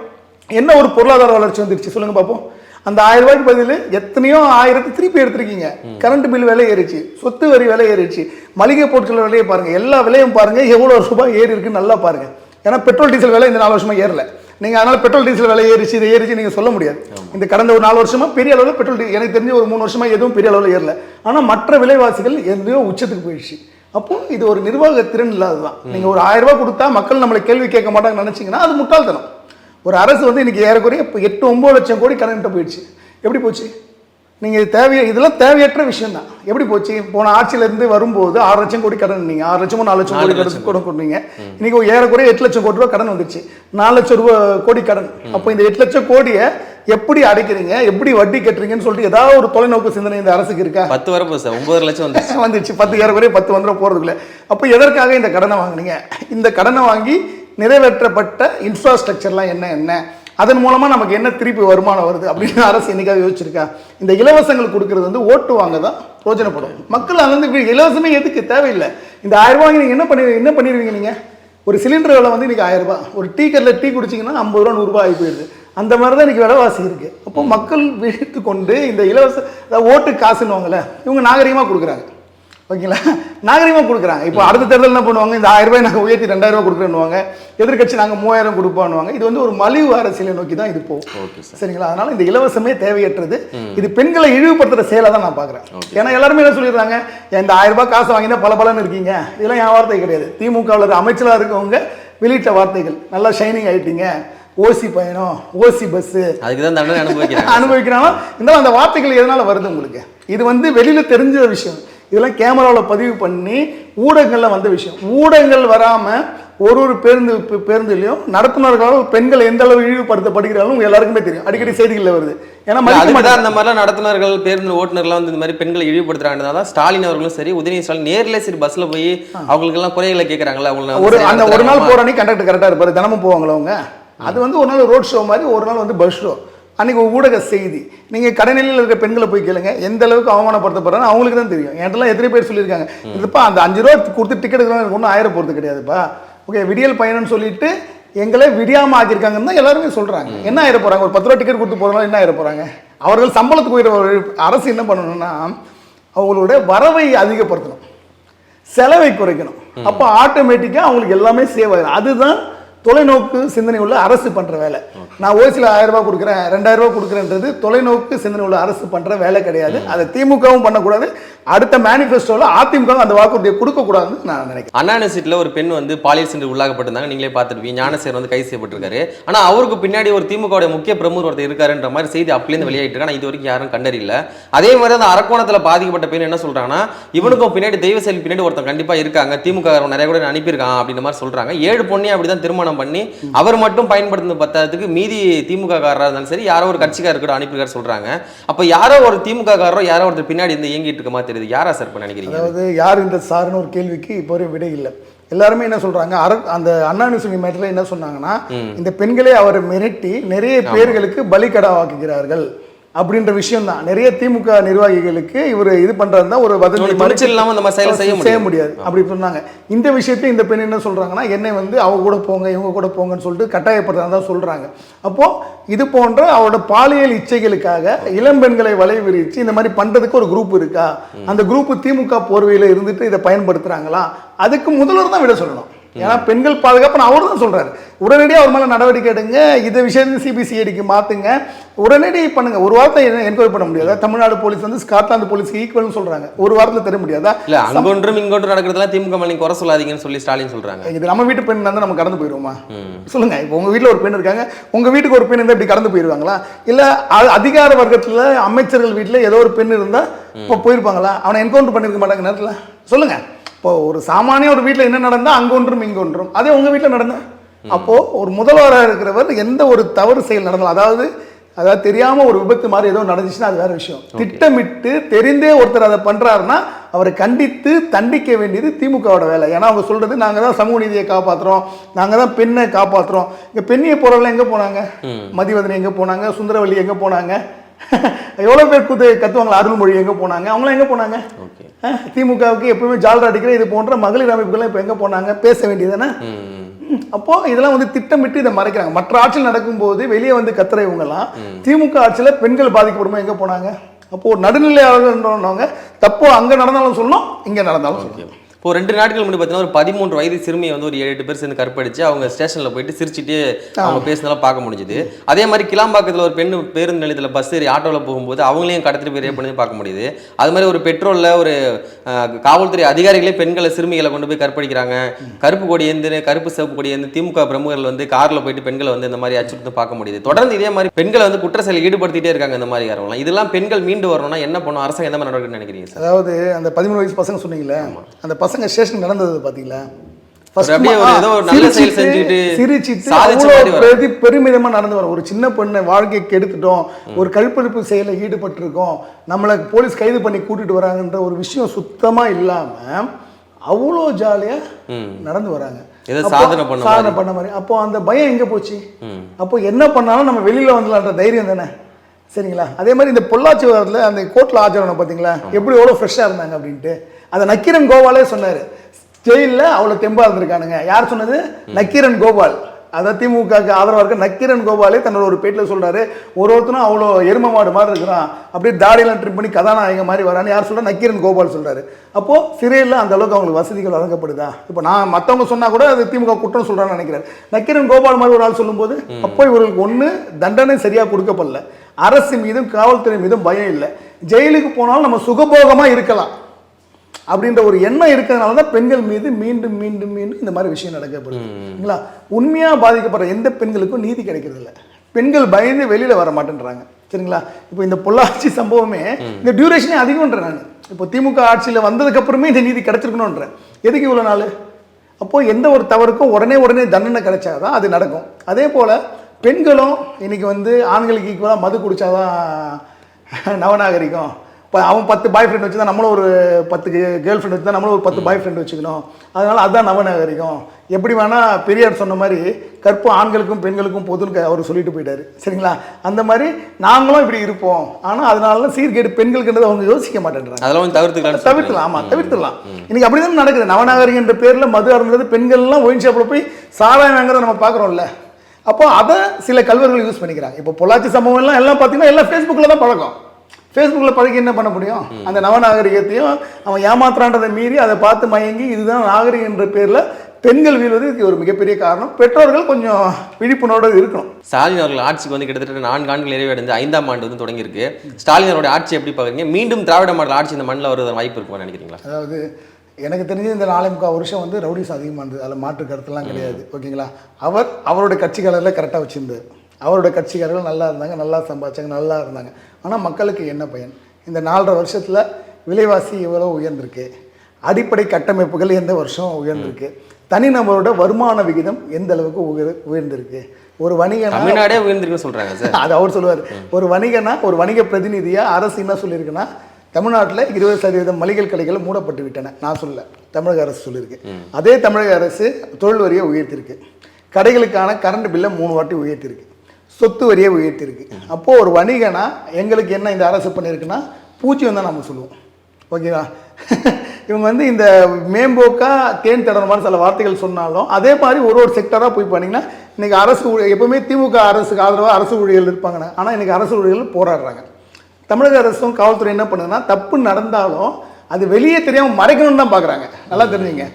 என்ன ஒரு பொருளாதார வளர்ச்சி வந்துருச்சு? சொல்லுங்க பார்ப்போம் அந்த ஆயிரம் ரூபாய்க்கு பதில் எத்தனையோ ஆயிரத்தை திருப்பி எடுத்திருக்கீங்க. கரண்ட் பில் விலை ஏறிச்சு சொத்து வரி விலை ஏறிச்சு மளிகை பொருட்கள் விலையை பாருங்க. எல்லா விலையும் பாருங்க. எவ்வளவு ரூபாய் ஏறி இருக்குன்னு நல்லா பாருங்க. ஏன்னா பெட்ரோல் டீசல் விலை இந்த நாலு வருஷமா ஏறல. நீங்க அதனால பெட்ரோல் டீசல் விலை ஏறிச்சு இது ஏறிச்சு நீங்க சொல்ல முடியாது. இந்த கடந்த ஒரு நாலு வருஷமா பெரிய அளவில் பெட்ரோல் எனக்கு தெரிஞ்சு ஒரு மூணு வருஷமா எதுவும் பெரிய அளவில் ஏறல. ஆனா மற்ற விலைவாசிகள் எதுலையோ உச்சத்துக்கு போயிடுச்சு. அப்போ இது ஒரு நிர்வாக திறன் இல்லாததுதான். நீங்க ஒரு ஆயிரம் ரூபாய் கொடுத்தா மக்கள் நம்மளை கேள்வி கேட்க மாட்டாங்கன்னு நினைச்சீங்கன்னா அது முட்டாள்தனம். ஒரு அரசு வந்து இன்னைக்கு ஏறக்குறைய இப்போ எட்டு ஒன்பது லட்சம் கோடி கடன்கிட்ட போயிடுச்சு. எப்படி போச்சு? நீங்க இது தேவைய இதெல்லாம் தேவையற்ற விஷயம் தான் எப்படி போச்சு? போன ஆட்சியில இருந்து வரும்போது ஆறு லட்சம் கோடி கடன் நீங்க ஆறு லட்சமோ நாலு லட்சம் கோடி கடன் கூட கொடுத்தீங்க. இன்னைக்கு ஏறக்குறைய எட்டு லட்சம் கோடி ரூபாய் கடன் வந்துச்சு நாலு லட்சம் ரூபாய் கோடி கடன். அப்போ இந்த எட்டு லட்சம் கோடியை எப்படி அடைக்கிறீங்க? எப்படி வட்டி கட்டுறீங்கன்னு சொல்லிட்டு ஏதாவது ஒரு தொலைநோக்கு சிந்தனை இந்த அரசுக்கு இருக்கா? பத்து வரப்போ சார். ஒன்பது லட்சம் வந்து [laughs] வந்துச்சு பத்து ஏறக்குறைய பத்து வந்துடும் போகிறதுக்குள்ள அப்போ எதற்காக இந்த கடனை வாங்குனீங்க? இந்த கடனை வாங்கி நிறைவேற்றப்பட்ட இன்ஃப்ராஸ்ட்ரக்சர்லாம் என்ன என்ன? அதன் மூலமாக நமக்கு என்ன திருப்பி வருமானம் வருது அப்படின்னு [laughs] அரசு என்னைக்காவது யோசிச்சிருக்கா? இந்த இலவசங்கள் கொடுக்கறது வந்து ஓட்டு வாங்க தான் பிரயோஜனப்படும். மக்கள் அங்கேருந்து இப்படி இலவசமே எதுக்கு? தேவையில்லை. இந்த ஆயிரம் ரூபாய் நீங்கள் என்ன பண்ணி என்ன பண்ணிடுவீங்க நீங்கள் ஒரு சிலிண்டர் விலை வந்து இன்றைக்கி ஆயிரம் ரூபாய். ஒரு டீ கடையில் டீ குடிச்சிங்கன்னா ஐம்பது ரூபா நூறுரூவா ஆகி போயிடுது. அந்த மாதிரி தான் இன்றைக்கி விலைவாசி இருக்குது அப்போ மக்கள் விழித்து கொண்டு இந்த இலவச ஓட்டு ஓட்டு காசுன்னுவாங்கல்ல இவங்க நாகரிகமாக கொடுக்குறாங்க. ஓகேங்களா? நாகரிகமாக கொடுக்குறாங்க. இப்போ அடுத்த தேர்தல் என்ன பண்ணுவாங்க? இந்த ஆயிரம் ரூபாய் நாங்கள் உயர்த்தி ரெண்டாயிரம் ரூபாய் கொடுக்குறேன்னுவாங்க. எதிர்க்கட்சி நாங்கள் மூவாயிரம் கொடுப்போம்னுவாங்க. இது வந்து ஒரு மலிவு அரசியலை நோக்கி தான் இது போகும். சரிங்களா? அதனால இந்த இலவசமே தேவையற்றது. இது பெண்களை இழிவுபடுத்துற செயலை தான் நான் பார்க்குறேன். ஏன்னா எல்லாருமே என்ன சொல்லிடுறாங்க இந்த ஆயிரம் ரூபாய் காசு வாங்கினா பல பலன்னு இருக்கீங்க. இதெல்லாம் என் வார்த்தை கிடையாது. திமுகவில் அமைச்சராக இருக்கவங்க வெளியிட்ட வார்த்தைகள். நல்லா ஷைனிங் ஆயிட்டீங்க. ஓசி பயணம் ஓசி பஸ்ஸு அதுக்கு தான் தண்டனை அனுபவிக்கிறாங்க. அனுபவிக்கிறாங்க இருந்தாலும் அந்த வார்த்தைகள் எதனால வருது உங்களுக்கு? இது வந்து வெளியில தெரிஞ்ச விஷயம். இதெல்லாம் கேமராவில் பதிவு பண்ணி ஊடகங்கள்ல வந்த விஷயம். ஊடகங்கள் வராம ஒரு ஒரு பேருந்து பேருந்துலையும் நடத்துனர்களால் பெண்கள் எந்த அளவு இழிவுபடுத்தப்படுகிறாலும் எல்லாருக்குமே தெரியும். அடிக்கடி செய்திகள்ல வருது. ஏன்னா இந்த மாதிரிலாம் நடத்துனர்கள் பேருந்து ஓட்டுநர்லாம் வந்து இந்த மாதிரி பெண்களை இழிவுபடுத்துறாங்க தான் ஸ்டாலின் அவர்களும் சரி உதயநிதி ஸ்டாலின் நேர்ல சரி பஸ்ல போய் அவங்களுக்கு எல்லாம் குறைகளை கேட்கறாங்களா அவங்களை ஒரு அந்த ஒரு நாள் அன்னைக்கு கண்டக்டர் கரெக்டாக இருப்பாரு. தினமும் போவாங்களா அவங்க? அது வந்து ஒரு நாள் ரோட் ஷோ மாதிரி ஒரு நாள் வந்து பஸ் ஷோ அன்னைக்கு ஒரு ஊடக செய்தி. நீங்க கடைநிலையில் இருக்க பெண்களை போய் கேளுங்க. எந்த அளவுக்கு அவமானப்படுத்தப்படுறாங்க அவங்களுக்கு தான் தெரியும். என்கிட்டலாம் எத்தனை பேர் சொல்லியிருக்காங்க. இதுப்பா அந்த அஞ்சு ரூபா கொடுத்து டிக்கெட் எடுக்கலாம் ஒன்றும் ஆயிரம் போகிறது கிடையாதுப்பா. ஓகே விடியல் பயணம்னு சொல்லிட்டு எங்களை விடியாம ஆக்கியிருக்காங்கன்னு தான் எல்லாருமே சொல்றாங்க. என்ன ஆயிர போறாங்க? ஒரு பத்து ரூபா டிக்கெட் கொடுத்து போறதுனால என்ன ஆயிர போறாங்க? அவர்கள் சம்பளத்துக்கு உயர அரசு என்ன பண்ணணும்னா அவங்களுடைய வரவை அதிகப்படுத்தணும். செலவை குறைக்கணும். அப்போ ஆட்டோமேட்டிக்காக அவங்களுக்கு எல்லாமே சேவ் ஆயிடும் அதுதான் தொலைநோக்கு சிந்தனை உள்ள அரசு பண்ற வேலை. நான் ஓசியில் ஆயிரம் ரூபாய் கொடுக்குறேன் ரெண்டாயிரம் ரூபாய் கொடுக்குறேன்றது தொலைநோக்கு சிந்தனை உள்ள அரசு பண்ற வேலை கிடையாது. அதை திமுகவும் பண்ணக்கூடாது. அடுத்த மேனிஃபெஸ்டோவில் அதிமுகவும் அந்த வாக்குறுதியை கொடுக்கக்கூடாதுன்னு நான் நினைக்கிறேன். அண்ணா யூனிவர்சிட்டியில் ஒரு பெண் வந்து பாலியல் சென்று உள்ளாகப்பட்டிருந்தாங்க நீங்களே பார்த்துருப்பீங்க. ஞானசேகர் வந்து கைது செய்யப்பட்டிருக்காரு. ஆனா அவருக்கு பின்னாடி ஒரு திமுகவுடைய முக்கிய பிரமுகர் ஒருத்தர் இருக்காருன்ற மாதிரி செய்தி அப்படிலேருந்து வெளியாயிட்டு இருக்கு. ஆனா இது வரைக்கும் யாரும் கண்டறியல. அதே மாதிரி அந்த அரக்கோணத்துல பாதிக்கப்பட்ட பெண் என்ன சொல்றாங்கன்னா இவனுக்கும் பின்னாடி தெய்வ செயல் பின்னாடி ஒருத்தன் கண்டிப்பா இருக்காங்க. திமுக நிறைய கூட அனுப்பியிருக்கான் அப்படின்ற மாதிரி சொல்றாங்க. ஏழு பொண்ணே அப்படிதான் திருமணம் பண்ணி அவர் மட்டும் பயன்படுத்தின பத்தாததுக்கு மீதி திமுக காரராக இருந்தாலும் சரி யாரோ ஒரு கட்சிக்காரர் கூட அனுப்பியிருக்காரு சொல்றாங்க. அப்ப யாரோ ஒரு திமுக காரரோ யாரோ ஒருத்தர் பின்னாடி இருந்து இயங்கிட்டு இருக்க மாதிரி தெரியுது. யாரா சார் இப்ப நினைக்கிறீங்க? அதாவது யார் இந்த சார்னு ஒரு கேள்விக்கு இப்போ வரையும் விடை இல்லை. எல்லாருமே என்ன சொல்றாங்க அர அந்த அண்ணா யூனிவர்சிட்டி மேட்டர்ல என்ன சொன்னாங்கன்னா இந்த பெண்களே அவரை மிரட்டி நிறைய பேர்களுக்கு பலிக்கடாவாக்குகிறார்கள் அப்படின்ற விஷயம் தான் நிறைய திமுக நிர்வாகிகளுக்கு இவர் இது பண்றது தான் ஒரு வதந்தி இவனுக்கு மாதிரி துணிச்சல் இல்லாம இந்த மாதிரி செயலை செய்ய செய்ய முடியாது. அப்படி சொன்னாங்க. இந்த விஷயத்தை இந்த பெண் என்ன சொல்றாங்கன்னா என்னை வந்து அவங்க கூட போங்க இவங்க கூட போங்கன்னு சொல்லிட்டு கட்டாயப்படுறதா தான் சொல்றாங்க. அப்போ இது போன்ற அவரோட பாலியல் இச்சைகளுக்காக இளம் பெண்களை வலை விரிச்சு இந்த மாதிரி பண்றதுக்கு ஒரு குரூப் இருக்கா? அந்த குரூப் திமுக போர்வையில இருந்துட்டு இதை பயன்படுத்துறாங்களா? அதுக்கு முதல்வர் தான் விட சொல்லணும். ஏன்னா பெண்கள் பாதுகாப்பு அவர் தான் சொல்றாரு. உடனடியாக அவர் மேலே நடவடிக்கை எடுங்க. இந்த விஷயத்தை சிபிசிஐடிக்கு மாத்துங்க. உடனடி பண்ணுங்க. ஒரு வாரத்தை என்கொயரி பண்ண முடியாதா. தமிழ்நாடு போலீஸ் வந்து ஸ்காட்லாந்து போலீஸ்க்கு ஈக்குவல்னு சொல்றாங்க. ஒரு வாரத்தில் தர முடியாதா? இல்ல அங்கொன்றும் இங்கொன்றும் நடக்கிறதுலாம் திமுக மேலே குறை சொல்லாதீங்கன்னு சொல்லி ஸ்டாலின் சொல்றாங்க. இது நம்ம வீட்டு பெண் இருந்தா நம்ம கடந்து போயிடுவோமா சொல்லுங்க. இப்போ உங்க வீட்ல ஒரு பெண் இருக்காங்க. உங்க வீட்டுக்கு ஒரு பெண் இருந்தா இப்படி கடந்து போயிடுவாங்களா இல்ல அதிகார வர்க்கத்துல அமைச்சர்கள் வீட்ல ஏதோ ஒரு பெண் இருந்தா இப்போ போயிருப்பாங்களா? அவனை என்கவுண்டர் பண்ணிருக்க மாட்டாங்க நேரத்துல? சொல்லுங்க. இப்போ ஒரு சாமானிய ஒரு வீட்ல என்ன நடந்தா அங்க ஒன்றும் இங்க ஒன்றும். அதே உங்க வீட்ல நடந்தா? அப்போ ஒரு முதல்வராக இருக்கிறவர் எந்த ஒரு தவறு செயல் நடந்தாலும் அதாவது அதாவது தெரியாம ஒரு விபத்து மாதிரி ஏதோ நடந்துச்சுன்னா அது வேற விஷயம். திட்டமிட்டு தெரிந்தே ஒருத்தர் அதை பண்றாருன்னா அவரை கண்டித்து தண்டிக்க வேண்டியது திமுகவோட வேலை. ஏன்னா அவங்க சொல்றது நாங்க தான் சமூக நீதியை காப்பாத்துறோம் நாங்க தான் பெண்ணை காப்பாத்துறோம். இங்க பெண்ணிய போறவங்க எங்க போனாங்க? மதிவதனி எங்க போனாங்க? சுந்தரவல்லி எங்க போனாங்க? [laughs] எவ்வளவு பேர் குத்து கத்துவாங்களா? அருள்மொழி எங்க போனாங்க? அவங்களாம் எங்க போனாங்க? திமுகவுக்கு எப்பவுமே ஜால்ரா அடிக்கிற இது போன்ற மகளிர் அமைப்புகள்லாம் இப்போ எங்க போனாங்க? பேச ம், அப்போ இதெல்லாம் வந்து திட்டமிட்டு இதை மறைக்கிறாங்க. மற்ற ஆட்சியில் நடக்கும்போது வெளியே வந்து கத்துற இவங்கெல்லாம் திமுக ஆட்சியில பெண்கள் பாதிக்கப்படுமா? எங்க போனாங்க? அப்போ ஒரு நடுநிலையாளர்ன்றவங்க தப்போ அங்க நடந்தாலும் சொல்லணும் இங்க நடந்தாலும் சொல்லணும். இப்போ ரெண்டு நாட்கள் முன்னாடி பார்த்தீங்கன்னா ஒரு பதிமூன்று வயது சிறுமியை வந்து ஒரு ஏழு எட்டு பேர் சேர்ந்து கற்பழிச்சு அவங்க ஸ்டேஷனில் போயிட்டு சிரிச்சிட்டு அவங்க பேசினதெல்லாம் பார்க்க முடிஞ்சுது. அதே மாதிரி கிளாம்பாக்கத்தில் ஒரு பெண் பேருந்து நிலையத்தில் பஸ் ஏறி ஆட்டோவில் போகும்போது அவங்களையும் கடத்திட்டு போய் ரேப் பண்ணி பார்க்க முடியுது. அது மாதிரி ஒரு பெட்ரோலில் ஒரு காவல்துறை அதிகாரிகளே பெண்களை சிறுமிகளை கொண்டு போய் கற்பழிக்கிறாங்க. கருப்பு கொடி ஏந்து கருப்பு சிவப்பு கொடி ஏந்து திமுக பிரமுகர்கள் வந்து காரில் போயிட்டு பெண்களை வந்து இந்த மாதிரி அச்சுறுத்து பார்க்க முடியுது. தொடர்ந்து இதே மாதிரி பெண்களை வந்து குற்ற செயலில் ஈடுபடுத்திட்டே இருக்காங்க இந்த மாதிரி காரங்களாம் இதெல்லாம் பெண்கள் மீண்டு வரணும்னா என்ன பண்ணும்? அரசாங்கம் எந்த மாதிரி நடவடிக்கை நினைக்கிறீங்க அதாவது அந்த பதிமூணு வயசு பசங்க சொன்னீங்களே அந்த பசங்க ஸ்டேஷன் நடந்தது பாத்தீங்களா? செயல் பெருமிதமா நடந்து வரும். ஒரு சின்ன பொண்ணை வாழ்க்கையை கெடுத்துட்டோம் ஒரு கற்பழிப்பு செயலில் ஈடுபட்டிருக்கோம். நம்மளை போலீஸ் கைது பண்ணி கூட்டிட்டு வராங்கன்ற ஒரு விஷயம் சுத்தமா இல்லாம அவ்வளோ ஜாலியா நடந்து வராங்க. சாதனை பண்ண மாதிரி. அப்போ அந்த பயம் எங்க போச்சு? அப்போ என்ன பண்ணாலும் நம்ம வெளியில வந்துடலான்ற தைரியம் தானே? சரிங்களா? அதே மாதிரி இந்த பொள்ளாச்சி வாரத்தில் அந்த கோர்ட்டில் ஆஜரான பார்த்தீங்களா எப்படி எவ்வளோ ஃப்ரெஷ்ஷாக இருந்தாங்க அப்படின்ட்டு. அதை நக்கீரன் கோபாலே சொன்னார். ஜெயிலில் அவ்வளோ தெம்பா இருந்திருக்கானுங்க. யார் சொன்னது? நக்கீரன் கோபால். அதான் திமுகவுக்கு ஆதரவாக இருக்க நக்கீரன் கோபாலே தன்னோட ஒரு பேட்டில் சொல்றாரு. ஒரு ஒருத்தனும் அவ்வளோ எரும மாடு மாதிரி இருக்கிறான். அப்படியே தாடியெல்லாம் ட்ரிப் பண்ணி கதாநாயகன் மாதிரி வரான்னு யார் சொல்றா? நக்கீரன் கோபால் சொல்றாரு. அப்போ சிறையில் அந்த அளவுக்கு அவங்களுக்கு வசதிகள் வழங்கப்படுதா? இப்போ நான் மற்றவங்க சொன்னா கூட அது திமுக குற்றம் சொல்றான்னு நினைக்கிறேன். நக்கீரன் கோபால் மாதிரி ஒரு ஆள் சொல்லும்போது அப்போ இவர்களுக்கு ஒன்று தண்டனை சரியா கொடுக்கப்படல. அரசு மீதும் காவல்துறை மீதும் பயம் இல்லை. ஜெயிலுக்கு போனாலும் நம்ம சுகபோகமா இருக்கலாம். அப்படின்ற ஒரு எண்ணம் இருக்கிறதுனால தான் பெண்கள் மீது மீண்டும் மீண்டும் மீண்டும் இந்த மாதிரி விஷயம் நடக்கப்படுது. சரிங்களா உண்மையாக பாதிக்கப்படுற எந்த பெண்களுக்கும் நீதி கிடைக்கிறது இல்ல. பெண்கள் பயந்து வெளியில வர மாட்டேன்றாங்க. சரிங்களா? இப்போ இந்த பொள்ளாச்சி சம்பவமே இந்த டியூரேஷனே அதிகம்ன்றேன் நான். இப்போ திமுக ஆட்சியில் வந்ததுக்கு அப்புறமே இந்த நீதி கிடைச்சிருக்கணுன்றேன் எதுக்கு இவ்வளோ நாள்? அப்போ எந்த ஒரு தவறுக்கும் உடனே உடனே தண்டனை கிடைச்சாதான் அது நடக்கும். அதே போல பெண்களும் இன்னைக்கு வந்து ஆண்களுக்கு ஈக்குவலாக மது குடிச்சாதான் நவநாகரிகம். இப்போ அவன் பத்து பாய் ஃப்ரெண்ட் வச்சுதான் நம்மளும் ஒரு பத்து கேர்ள் ஃப்ரெண்ட் வச்சு நம்மளும் ஒரு பத்து பாய் ஃப்ரெண்ட் வச்சுக்கணும். அதனால அதுதான் நவநாகரிகம். எப்படி வேணா பெரியார் சொன்ன மாதிரி கற்பு ஆண்களுக்கும் பெண்களுக்கும் பொதுன்னு அவர் சொல்லிட்டு போயிட்டாரு. சரிங்களா? அந்த மாதிரி நாங்களும் இப்படி இருப்போம். ஆனால் அதனால சீர்கேடு பெண்களுக்குன்றது அவங்க யோசிக்க மாட்டேன்றாங்க. அதெல்லாம் தவிர்த்துக்கலாம். தவிர்த்துலாம் ஆமா தவிர்த்துலாம் இன்னைக்கு அப்படிதான் நடக்குது. நவநாகரிகம் என்ற பேர்ல மது அருந்தது பெண்கள்லாம் ஒயின் போய் சாராயம் வாங்குறத நம்ம பார்க்குறோம்ல. அப்போ அதை சில கல்வர்கள் யூஸ் பண்ணிக்கிறாங்க. இப்போ பொள்ளாச்சி சம்பவம் எல்லாம் எல்லாம் பார்த்தீங்கன்னா எல்லாம் ஃபேஸ்புக்கில் தான் பழக்கம். ஃபேஸ்புக்கில் பழகி என்ன பண்ண முடியும்? அந்த நவநாகரிகத்தையும் அவன் ஏமாத்துறான்றதை மீறி அதை பார்த்து மயங்கி இதுதான் நாகரிகம் என்ற பேரில் பெண்கள் வீழ்வது இதுக்கு ஒரு மிகப்பெரிய காரணம். பெற்றோர்கள் கொஞ்சம் விழிப்புணர்வோடு இருக்கணும். ஸ்டாலின் அவர்கள் ஆட்சிக்கு வந்து கிட்டத்தட்ட நான்கு ஆண்டுகள் நிறைவடைந்து ஐந்தாம் ஆண்டு வந்து தொடங்கியிருக்கு. ஸ்டாலின் அவருடைய ஆட்சி எப்படி பார்க்குறீங்க? மீண்டும் திராவிட மாடல் ஆட்சி இந்த மண்ணில் வருவதற்கு வாய்ப்பு இருக்குமா நினைக்கிறீங்களா? அதாவது எனக்கு தெரிஞ்சு இந்த நாலே முக்கால் வருஷம் வந்து ரவுடிஸ் அதிகமாக இருந்தது. அதில் மாற்று கருத்துலாம் கிடையாது. ஓகேங்களா? அவர் அவருடைய கட்சிக்காரரில் கரெக்டாக வச்சிருந்தார் அவருடைய கட்சிக்காரர்கள் நல்லா இருந்தாங்க நல்லா சம்பாதிச்சாங்க நல்லா இருந்தாங்க. ஆனால் மக்களுக்கு என்ன பயன்? இந்த நாலரை வருஷத்தில் விலைவாசி எவ்வளோ உயர்ந்திருக்கு? அடிப்படை கட்டமைப்புகள் எந்த வருஷம் உயர்ந்திருக்கு? தனிநபரோட வருமான விகிதம் எந்த அளவுக்கு உயர் உயர்ந்திருக்கு? ஒரு வணிகனா தமிழ்நாடே உயர்ந்திருக்குன்னு சொல்றாங்க சார். அது அவர் சொல்லுவார். ஒரு வணிகனா ஒரு வணிக பிரதிநிதியா அரசு என்ன சொல்லியிருக்குன்னா தமிழ்நாட்டில் இருபது சதவீதம் மளிகை கடைகள் மூடப்பட்டு விட்டன நான் சொல்லல. தமிழக அரசு சொல்லியிருக்கு. அதே தமிழக அரசு தொழில் வரியை உயர்த்திருக்கு கடைகளுக்கான கரண்ட் பில்லை மூணு வாட்டி உயர்த்திருக்கு சொத்து வரியை உயர்த்திருக்கு. அப்போது ஒரு வணிகனா எங்களுக்கு என்ன இந்த அரசு பண்ணியிருக்குன்னா பூச்சியம் தான் நம்ம சொல்லுவோம். ஓகேவா? [laughs] இவங்க வந்து இந்த மேம்போக்கா தேன் தடனமான சில வார்த்தைகள் சொன்னாலும் அதே மாதிரி ஒரு ஒரு செக்டராக போய் பண்ணிங்கன்னா இன்றைக்கி அரசு ஊழியர் எப்பவுமே திமுக அரசுக்கு ஆதரவாக அரசு ஊழியர்கள் இருப்பாங்கன்னா. ஆனால் இன்னைக்கு அரசு ஊழியர்கள் போராடுறாங்க. தமிழக அரசும் காவல்துறை என்ன பண்ணுதுன்னா தப்பு நடந்தாலும் அது வெளியே தெரியாமல் மறைக்கணும்னு தான் பார்க்குறாங்க நல்லா தெரிஞ்சுங்க.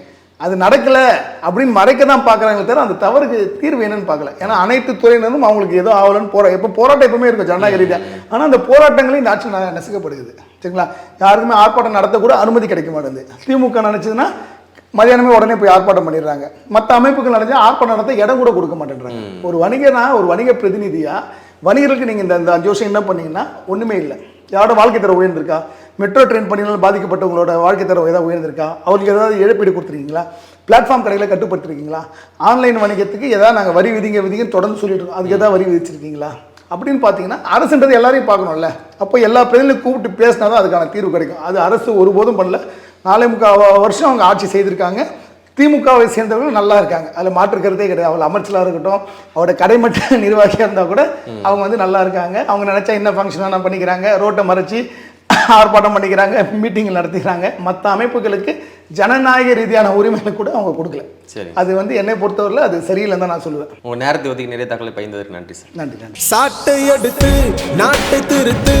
அது நடக்கலை அப்படின்னு மறைக்க தான் பார்க்குறாங்களே தவிர அந்த தவறுக்கு தீர்வு என்னன்னு பார்க்கல. ஏன்னா அனைத்து துறையினரும் அவங்களுக்கு ஏதோ ஆகலன்னு போரா எப்போ போராட்டம் எப்பவுமே இருக்கும் ஜனநாயக ரீதியாக ஆனால் அந்த போராட்டங்களையும் இந்த ஆட்சி நசுக்கப்படுகிறது. சரிங்களா? யாருக்குமே ஆர்ப்பாட்டம் நடத்தக்கூட அனுமதி கிடைக்க மாட்டேங்குது. திமுக நினச்சதுன்னா மதியானமே உடனே போய் ஆர்ப்பாட்டம் பண்ணிடுறாங்க. மற்ற அமைப்புகள் நடந்தா ஆர்ப்பாட்டம் நடத்த இடம் கூட கொடுக்க மாட்டேன்றாங்க. ஒரு வணிகனா ஒரு வணிக பிரதிநிதியா வணிகர்களுக்கு நீங்கள் இந்த இந்த அஞ்சு வருஷம் என்ன பண்ணீங்கன்னா ஒன்றுமே இல்லை. யாரோட வாழ்க்கை தரம் உயர்ந்திருக்கா? மெட்ரோ ட்ரெயின் பணியால் பாதிக்கப்பட்டவங்களோட வாழ்க்கை தரம் ஏதாவது உயர்ந்திருக்கா? அவங்களுக்கு ஏதாவது இழப்பீடு கொடுத்துருக்கீங்களா? பிளாட்ஃபார்ம் கடைகளை கட்டுப்படுத்திருக்கீங்களா? ஆன்லைன் வணிகத்துக்கு ஏதாவது நாங்கள் வரி விதிங்க விதிங்கன்னு தொடர்ந்து சொல்லிட்டு இருக்கோம். அதுக்கு ஏதாவது வரி விதிச்சிருக்கீங்களா? அப்படின்னு பார்த்தீங்கன்னா அரசுன்றது எல்லாரையும் பார்க்கணும்ல. அப்போ எல்லா பிரதிநிதியும் கூப்பிட்டு பேசினா தான் அதுக்கான தீர்வு கிடைக்கும். அது அரசு ஒருபோதும் பண்ணல. நாலே முக்கால் வருஷம் அவங்க ஆட்சி செய்திருக்காங்க. திமுகவை சேர்ந்தவர்கள் நல்லா இருக்காங்க. அதில் மாற்று கருத்தே கிடையாது. அவள் அமைச்சலாக இருக்கட்டும் அவரோட கடைமட்ட [laughs] நிர்வாகியாக இருந்தால் கூட அவங்க வந்து நல்லா இருக்காங்க. அவங்க நினச்சா என்ன ஃபங்க்ஷன் வேணால் பண்ணிக்கிறாங்க. ரோட்டை மறைச்சி [laughs] ஆர்ப்பாட்டம் பண்ணிக்கிறாங்க. மீட்டிங் நடத்திக்கிறாங்க. மற்ற அமைப்புகளுக்கு ஜனநாயக ரீதியான உரிமைகளை கூட அவங்க கொடுக்கல. சரி. அது வந்து என்னை பொறுத்தவரையில் அது சரியில்லைன்னு தான் நான் சொல்லுவேன். உங்க நேரத்தை ஒதுக்கி நிறைய தகவலை பயந்ததற்கு நன்றி சார். நன்றி நன்றி. சாட்டை எடுத்து நாட்டை திருத்து.